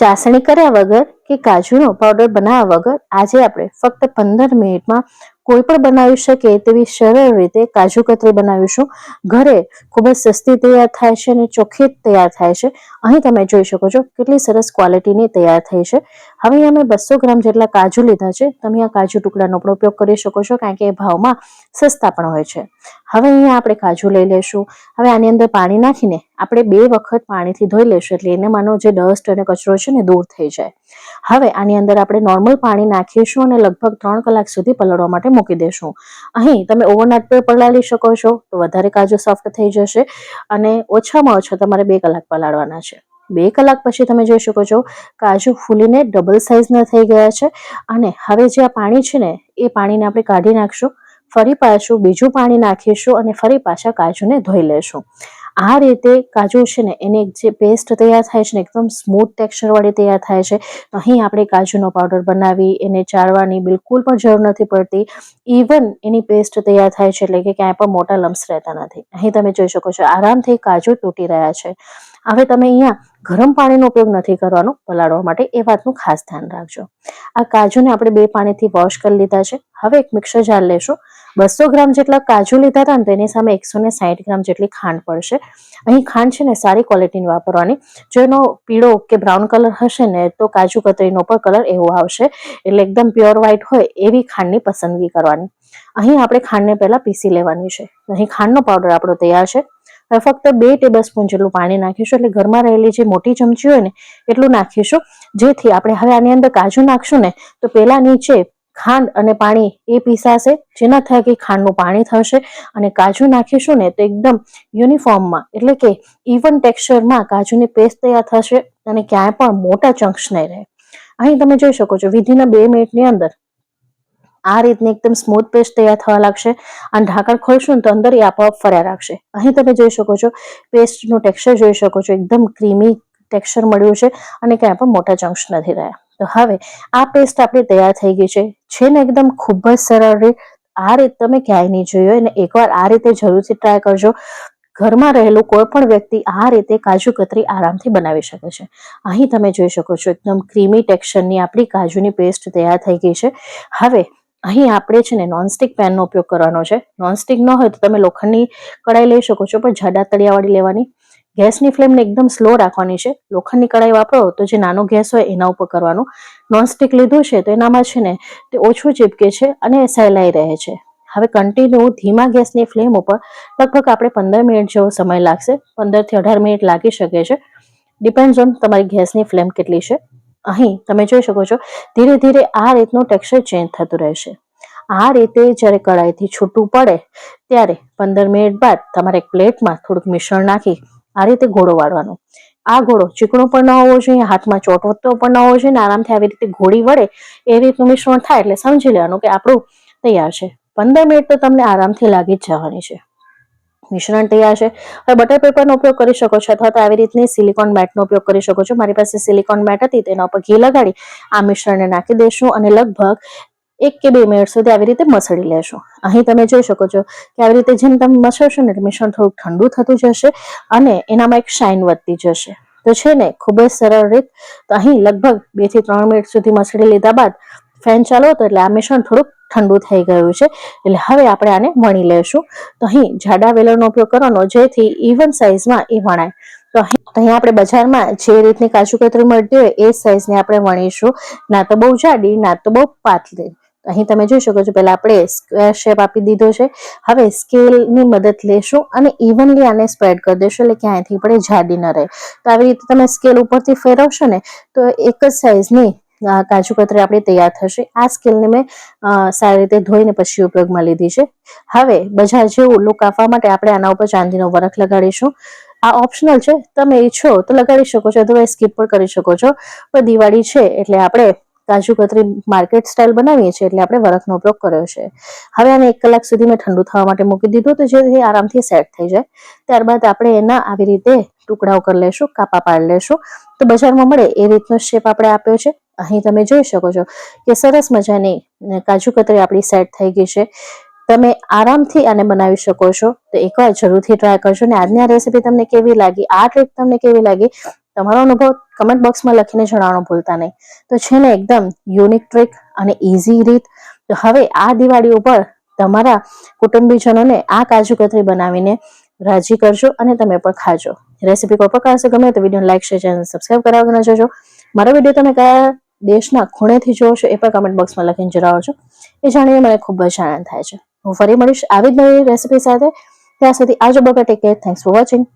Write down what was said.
ચાસણી કર્યા વગર કે કાજુનો પાવડર બનાવ્યા વગર આજે આપણે ફક્ત પંદર મિનિટમાં કોઈ પણ બનાવી શકે તેવી સરળ રીતે કાજુ કતરી બનાવીશું. ઘરે ખૂબ જ સસ્તી તૈયાર થાય છે અને ચોખ્ખી તૈયાર થાય છે. અહીં તમે જોઈ શકો છો કેટલી સરસ ક્વોલિટીની તૈયાર થઈ છે. હવે અહીં અમે બસો ગ્રામ જેટલા કાજુ લીધા છે. તમે આ કાજુ ટુકડાનો પણ ઉપયોગ કરી શકો છો કારણ કે એ ભાવમાં સસ્તા પણ હોય છે. હવે અહીંયા આપણે કાજુ લઈ લેશું. હવે આની અંદર પાણી નાખીને આપણે બે વખત પાણીથી ધોઈ લેશું એટલે એનામાંનો જે ડસ્ટ અને કચરો છે ને દૂર થઈ જાય. હવે આની અંદર આપણે નોર્મલ પાણી નાખીશું અને લગભગ ત્રણ કલાક સુધી પલળવા માટે મૂકી દેશું. અહીં તમે ઓવરનાઇટ પર પલાળી શકો છો તો વધારે કાજુ સોફ્ટ થઈ જશે અને ઓછામાં ઓછા તમારે બે કલાક પલાળવાના છે. બે કલાક પછી તમે જોઈ શકો છો કાજુ ફૂલીને ડબલ સાઇઝના થઈ ગયા છે. અને હવે જે આ પાણી છે ને, એ પાણીને આપણે કાઢી નાખશું, ફરી પાછું બીજું પાણી નાખીશું અને ફરી પાછા કાજુને ધોઈ લેશું. આ રીતે કાજુ છે ને, એની જે પેસ્ટ તૈયાર થાય છે ને, એકદમ સ્મૂથ ટેક્સચર વાળી તૈયાર થાય છે. અહીં આપણે કાજુનો પાવડર બનાવી, એને ચાળવાની બિલકુલ પણ જરૂર નથી પડતી. ઇવન એની પેસ્ટ તૈયાર થાય છે, એટલે કે ક્યાંય પણ મોટા લમ્સ રહેતા નથી. અહીં તમે જોઈ શકો છો, આરામથી કાજુ તૂટી રહ્યા છે. હવે તમે અહીંયા ગરમ પાણીનો ઉપયોગ નથી કરવાનો. પલાળવા માટે એ વાતનું ખાસ ધ્યાન રાખજો. આ કાજુને આપણે બે પાણીથી વોશ કરી લીધા છે. હવે એક મિક્સર જાર લેશો. બસો ગ્રામ જેટલા કાજુ લીધા હતા ને તો એની સામે એકસો ને સાઠ ગ્રામ જેટલી ખાંડ પડશે. અહીં ખાંડ છે ને સારી ક્વોલિટીની વાપરવાની. જો એનો પીળો કે બ્રાઉન કલર હશે ને તો કાજુ કતરીનો પણ કલર એવો આવશે. એટલે એકદમ પ્યોર વ્હાઈટ હોય એવી ખાંડની પસંદગી કરવાની. અહીં આપણે ખાંડને પહેલા પીસી લેવાની છે. અહીં ખાંડનો પાવડર આપણો તૈયાર છે. ફક્ત બે ટેબલ સ્પૂન જેટલું પાણી નાખીશું એટલે ઘરમાં રહેલી જે મોટી ચમચી હોય ને, એટલું નાખીશું. જેથી આપણે હવે આની અંદર કાજુ નાખશું ને, તો પેલા નીચે ખાંડ અને પાણી એ પીસાશે, જેના થકી ખાંડનું પાણી થશે. અને કાજુ નાખીશું ને, તો એકદમ યુનિફોર્મમાં એટલે કે ઇવન ટેક્સચરમાં કાજુની પેસ્ટ તૈયાર થશે અને ક્યાંય પણ મોટા ચંક્સ નહીં રહે. અહીં તમે જોઈ શકો છો, વિધિના બે મિનિટની અંદર આ રીતની એકદમ સ્મૂથ પેસ્ટ તૈયાર થવા લાગશે અને ઢાંકણ ખોલશું તો અંદર એ આપોઆપ ફર્યા રાખશે. અહીં તમે જોઈ શકો છો પેસ્ટનું ટેક્સચર જોઈ શકો છો, એકદમ ક્રીમી ટેક્સચર મળ્યું છે અને ક્યાંય પણ મોટા ચંક્સ નથી રહ્યા. તો હવે આ પેસ્ટ આપણી તૈયાર થઈ ગઈ છે. છે ને એકદમ ખૂબ જ સરળ રીત. આ રીત તમે ક્યાંય નહીં જોઈ અને એકવાર આ રીતે જરૂરથી ટ્રાય કરજો. ઘરમાં રહેલું કોઈ પણ વ્યક્તિ આ રીતે કાજુ કતરી આરામથી બનાવી શકે છે. અહીં તમે જોઈ શકો છો, એકદમ ક્રીમી ટેક્સચરની આપણી કાજુની પેસ્ટ તૈયાર થઈ ગઈ છે. હવે અહીં આપણે છે ને નોનસ્ટિક પેનનો ઉપયોગ કરવાનો છે. નોનસ્ટિક ન હોય તો તમે લોખંડની કડાઈ લઈ શકો છો, પણ જાડા તળિયાવાળી લેવાની. ગેસની ફ્લેમને એકદમ સ્લો રાખવાની છે. લોખંડની કડાઈ વાપરો તો જે નાનો ગેસ હોય એના ઉપર કરવાનું. નોનસ્ટિક લીધું છે તો એનામાં છે ને તે ઓછું ચીપકે છે અને સહેલાઈ રહે છે. હવે કન્ટિન્યુ ધીમા ગેસની ફ્લેમ ઉપર લગભગ આપણે પંદર મિનિટ જેવો સમય લાગશે. પંદરથી અઢાર મિનિટ લાગી શકે છે. ડિપેન્ડ ઓન તમારી ગેસની ફ્લેમ કેટલી છે. અહીં તમે જોઈ શકો છો, ધીરે ધીરે આ રીતનું ટેક્સચર ચેન્જ થતું રહેશે. આ રીતે જ્યારે કડાઈથી છૂટું પડે, ત્યારે પંદર મિનિટ બાદ તમારે એક પ્લેટમાં થોડુંક મિશ્રણ નાખી આ રીતે ઘોડો વાળવાનો. આ ઘોડો ચીકણો પણ ન હોવો જોઈએ, હાથમાં ચોટવતો પણ ન હોવો જોઈએ ને આરામથી આવી રીતે ઘોડી વળે એ રીતનું મિશ્રણ થાય એટલે સમજી લેવાનું કે આપણું તૈયાર છે. પંદર મિનિટ તો તમને આરામથી લાગી જ જવાની છે. મિશ્રણ તૈયાર છે. હવે બટર પેપરનો ઉપયોગ કરી શકો છો અથવા તો આવી રીતની સિલિકોન મેટનો ઉપયોગ કરી શકો છો. મારી પાસે સિલિકોન મેટ હતી, તેના ઉપર ઘી લગાડી આ મિશ્રણને નાખી દેશું અને લગભગ એક કે બે મિનિટ સુધી આવી રીતે મસળી લેશું. અહીં તમે જોઈ શકો છો કે આવી રીતે જેમ તમે મસળશો ને મિશ્રણ થોડુંક ઠંડુ થતું જશે અને એનામાં એક શાઇન વધતી જશે. તો છે ને, ખૂબ જ સરળ રીત. તો અહીં લગભગ બેથી ત્રણ મિનિટ સુધી મસળી લીધા બાદ ફેન ચાલો તો એટલે આ મિશ્રણ થોડુંક ઠંડુ થઈ ગયું છે. એટલે હવે આપણે આને વણી લેશું. તો અહીં જાડા વેલણનો ઉપયોગ કરવાનો, જેથી ઇવન સાઇઝમાં એ વણાય. તો અહીં તો અહીં આપણે બજારમાં જે રીતની કાજુ કતરી મળતી હોય એ સાઇઝની આપણે વણીશું. ના તો બહુ જાડી, ના તો બહુ પાતળી. અહીં તમે જોઈ શકો છો, પહેલા આપણે સ્ક્વેર શેપ આપી દીધો છે. હવે સ્કેલની મદદ લેશું અને ઇવનલી આને સ્પ્રેડ કરી દેશું, એટલે ક્યાંયથી પણ જાડી ન રહે. તો આવી રીતે તમે સ્કેલ ઉપરથી ફેરવશો ને, તો એક જ સાઇઝની કાજુ કતરી આપણી તૈયાર થશે. આ સ્કેલને મેં સારી રીતે ધોઈને પછી ઉપયોગમાં લીધી છે. હવે બજાર જેવું લુક માટે આપણે આના ઉપર ચાંદીનો વરખ લગાડીશું. આ ઓપ્શનલ છે. તમે ઈચ્છો તો લગાડી શકો છો અથવા સ્કીપ પણ કરી શકો છો. પણ દિવાળી છે એટલે આપણે કાજુ કતરી માર્કેટ સ્ટાઇલ બનાવીએ છીએ એટલે આપણે વરખનો ઉપયોગ કર્યો છે. હવે આને એક કલાક સુધી મેં ઠંડુ થવા માટે મૂકી દીધું તો જેથી આરામથી સેટ થઈ જાય. ત્યારબાદ આપણે એના આવી રીતે ટુકડાઓ કરી લેશું, કાપા પાડી લેશું. તો બજારમાં મળે એ રીતનો શેપ આપણે આપ્યો છે. અહીં તમે જોઈ શકો છો કે સરસ મજાની કાજુ કતરી આપણી સેટ થઈ ગઈ છે. તમે આરામથી આને બનાવી શકો છો. તો એકવાર જરૂરથી ટ્રાય કરજો ને આજની આ રેસીપી તમને કેવી લાગી, આ ટ્રીક તમને કેવી લાગી, તમારો અનુભવ કમેન્ટ બોક્સમાં લખીને જણાવવાનું ભૂલતા નહીં. તો છે ને એકદમ યુનિક ટ્રીક અને ઇઝી રીત. તો હવે આ દિવાળી ઉપર તમારા કુટુંબીજનોને આ કાજુ કતરી બનાવીને રાજી કરજો અને તમે પણ ખાજો. રેસીપી કોઈ પ્રકાર ગમે તો video like share channel subscribe કરાવવા ન જોજો મારો વીડિયો તમે કયા દેશના ખૂણેથી જોવો છો, એ પણ કમેન્ટ બોક્સમાં લખીને જણાવજો એ જાણીને મને ખૂબ જ આનંદ થાય છે. હું ફરી મળીશ આવી જ નવી રેસીપી સાથે. ત્યાં સુધી આવજો બગા take care thanks for watching